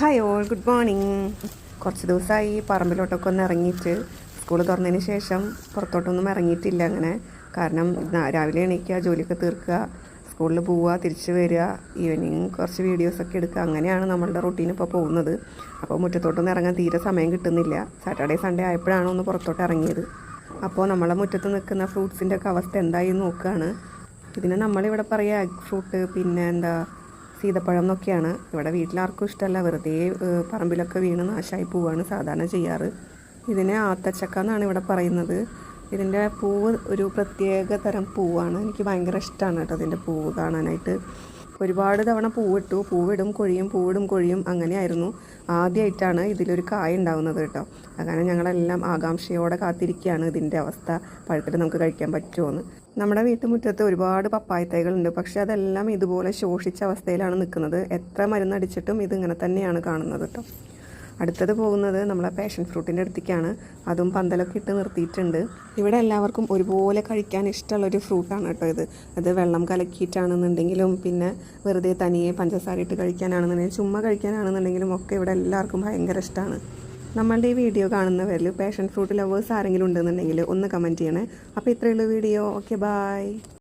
Hi all good morning കുറച്ച് ദിവസമായി പറമ്പിലോട്ടൊക്കെ ഒന്ന് ഇറങ്ങിയിട്ട് സ്കൂൾ തുറന്നതിന് ശേഷം പുറത്തോട്ടൊന്നും ഇറങ്ങിയിട്ടില്ല അങ്ങനെ. കാരണം രാവിലെ എണീക്കുക ജോലിയൊക്കെ തീർക്കുക സ്കൂളിൽ പോവുക തിരിച്ചു വരിക ഈവനിങ് കുറച്ച് വീഡിയോസൊക്കെ എടുക്കുക. അങ്ങനെയാണ് നമ്മളുടെ റൊട്ടീൻ ഇപ്പോൾ പോകുന്നത്. അപ്പോൾ മുറ്റത്തോട്ടൊന്നും ഇറങ്ങാൻ തീരെ സമയം കിട്ടുന്നില്ല. സാറ്റർഡേ സൺഡേ ആയപ്പോഴാണ് ഒന്ന് പുറത്തോട്ട് ഇറങ്ങിയത്. അപ്പോൾ നമ്മളെ മുറ്റത്ത് നിൽക്കുന്ന ഫ്രൂട്ട്സിന്റെ ഒക്കെ അവസ്ഥ എന്തായി നോക്കുകയാണ്. ഇതിന് നമ്മളിവിടെ പറയുക എഗ് ഫ്രൂട്ട് പിന്നെ എന്താ സീതപ്പഴം എന്നൊക്കെയാണ്. ഇവിടെ വീട്ടിലാർക്കും ഇഷ്ടമല്ല. വെറുതെ പറമ്പിലൊക്കെ വീണ് നാശമായി പോവാണ് സാധാരണ ചെയ്യാറ്. ഇതിനെ ആത്തച്ചക്ക എന്നാണ് ഇവിടെ പറയുന്നത്. ഇതിന്റെ പൂവ് ഒരു പ്രത്യേക തരം പൂവാണ്. എനിക്ക് ഭയങ്കര ഇഷ്ടമാണ് കേട്ടോ ഇതിന്റെ പൂവ് കാണാനായിട്ട്. ഒരുപാട് തവണ പൂവിട്ടു. പൂവിടും കൊഴിയും പൂവിടും കൊഴിയും അങ്ങനെയായിരുന്നു. ആദ്യമായിട്ടാണ് ഇതിലൊരു കായ ഉണ്ടാവുന്നത് കേട്ടോ. അങ്ങനെ ഞങ്ങളെല്ലാം ആകാംക്ഷയോടെ കാത്തിരിക്കുകയാണ് ഇതിന്റെ അവസ്ഥ. പഴത്തിൽ നമുക്ക് കഴിക്കാൻ പറ്റുമോ എന്ന് നമ്മുടെ വീട്ടുമുറ്റത്ത് ഒരുപാട് പപ്പായ തൈകളുണ്ട് പക്ഷേ അതെല്ലാം ഇതുപോലെ ശോഷിച്ച അവസ്ഥയിലാണ് നിൽക്കുന്നത്. എത്ര മരുന്നടിച്ചിട്ടും ഇതിങ്ങനെ തന്നെയാണ് കാണുന്നത് കേട്ടോ. അടുത്തത് പോകുന്നത് നമ്മളെ പാഷൻ ഫ്രൂട്ടിന്റെ അടുത്തേക്കാണ്. അതും പന്തലൊക്കെ ഇട്ട് നിർത്തിയിട്ടുണ്ട്. ഇവിടെ എല്ലാവർക്കും ഒരുപോലെ കഴിക്കാൻ ഇഷ്ടമുള്ളൊരു ഫ്രൂട്ടാണ് കേട്ടോ ഇത്. അത് വെള്ളം കലക്കിയിട്ടാണെന്നുണ്ടെങ്കിലും പിന്നെ വെറുതെ തനിയെ പഞ്ചസാര ഇട്ട് കഴിക്കാനാണെന്നുണ്ടെങ്കിലും ചുമ്മാ കഴിക്കാനാണെന്നുണ്ടെങ്കിലും ഒക്കെ ഇവിടെ എല്ലാവർക്കും ഭയങ്കര ഇഷ്ടമാണ് നമ്മളുടെ ഈ വീഡിയോ കാണുന്നവരിൽ പാഷൻ ഫ്രൂട്ട് ലവേഴ്സ് ആരെങ്കിലും ഉണ്ടെന്നുണ്ടെങ്കിൽ ഒന്ന് കമന്റ് ചെയ്യണേ. അപ്പോൾ ഇത്രയുള്ള വീഡിയോ. Okay bye